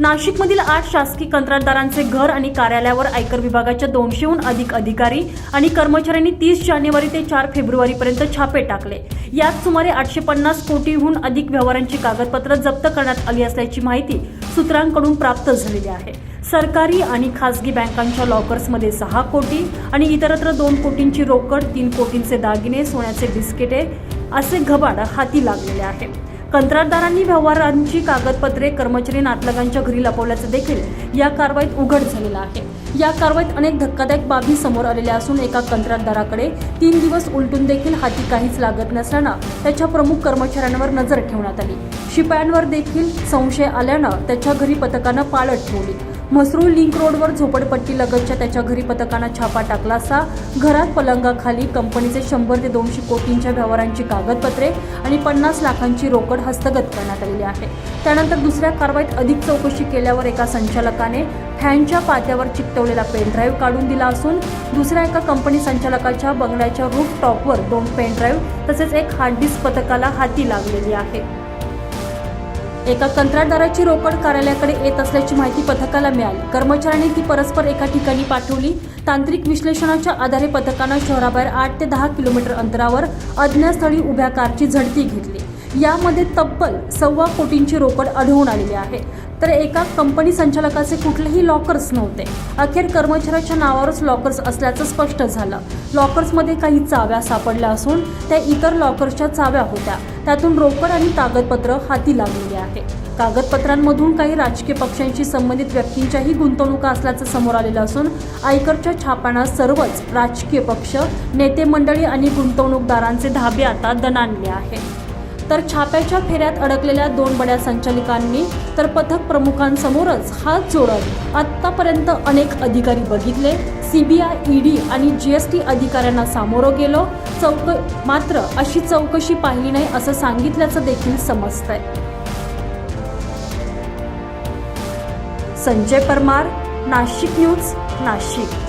नाशिकमधील आठ शासकीय कंत्राटदारांचे घर आणि कार्यालयावर आयकर विभागाच्या दोनशेहून अधिक अधिकारी आणि कर्मचाऱ्यांनी तीस जानेवारी ते चार फेब्रुवारीपर्यंत छापे टाकले. यात सुमारे आठशे पन्नास कोटीहून अधिक व्यवहारांची कागदपत्र जप्त करण्यात आली असल्याची माहिती सूत्रांकडून प्राप्त झालेली आहे. सरकारी आणि खासगी बँकांच्या लॉकर्समध्ये सहा कोटी आणि इतरत्र दोन कोटींची रोकड तीन कोटींचे दागिने सोन्याचे बिस्किटे असे घबाड हाती लागलेले आहे कंत्राटदारांनी व्यवहारांची कागदपत्रे कर्मचारी नातलगांच्या घरी लपवल्याचं देखील या कारवाईत उघड झालेलं आहे. या कारवाईत अनेक धक्कादायक बाबी समोर आलेल्या असून एका कंत्राटदाराकडे तीन दिवस उलटून देखील हाती काहीच लागत नसल्यानं त्याच्या प्रमुख कर्मचाऱ्यांवर नजर ठेवण्यात आली. शिपायांवर देखील संशय आल्यानं त्याच्या घरी पथकानं पाळत ठेवली. मसरूळ लिंक रोडवर झोपडपट्टी लगतच्या त्याच्या घरी पथकानं छापा टाकला असता घरात पलंगाखाली कंपनीचे शंभर ते दोनशे कोटींच्या व्यवहारांची कागदपत्रे आणि पन्नास लाखांची रोकड हस्तगत करण्यात आलेली आहे. त्यानंतर दुसऱ्या कारवाईत अधिक चौकशी केल्यावर एका संचालकाने फॅनच्या पात्यावर चिकटवलेला पेनड्राईव्ह काढून दिला असून दुसऱ्या एका कंपनी संचालकाच्या बंगल्याच्या रूफ टॉपवर दोन पेनड्राईव्ह तसेच एक हार्ड डिस्क पथकाला हाती लागलेली आहे. एका कंत्राटदाराची रोकड कार्यालयाकडे येत असल्याची माहिती पथकाला मिळाली. कर्मचाऱ्यांनी ती परस्पर एका ठिकाणी पाठवली. तांत्रिक विश्लेषणाच्या आधारे पथकानं शहराबाहेर आठ ते दहा किलोमीटर अंतरावर अज्ञातस्थळी उभ्या कारची झडती घेतली. यामध्ये तब्बल सव्वा कोटींची रोकड आढळून आलेली आहे. तर एका कंपनी संचालकाचे कुठलेही लॉकर्स नव्हते. अखेर कर्मचाऱ्याच्या नावावरच लॉकर्स असल्याचं स्पष्ट झालं. लॉकर्समध्ये काही चाव्या सापडल्या असून त्या इतर लॉकर्सच्या चाव्या होत्या. त्यातून रोकड आणि कागदपत्र हाती लागलेली आहे. कागदपत्रांमधून काही राजकीय पक्षांशी संबंधित व्यक्तींच्याही गुंतवणुका असल्याचं समोर आलेलं असून आयकरच्या छापांना सर्वच राजकीय पक्ष नेते मंडळी आणि गुंतवणूकदारांचे धाबे आता दणाणले आहे तर छाप्याच्या फेऱ्यात अडकलेल्या दोन बड्या संचालकांनी तर पथक प्रमुखांसमोरच हात जोडत आत्तापर्यंत अनेक अधिकारी बघितले. सीबीआय ईडी आणि जीएसटी अधिकाऱ्यांना सामोरं गेलो. चौक मात्र अशी चौकशी पाहिली नाही असं सांगितल्याचं देखील समजतंय. संजय परमार नाशिक न्यूज नाशिक.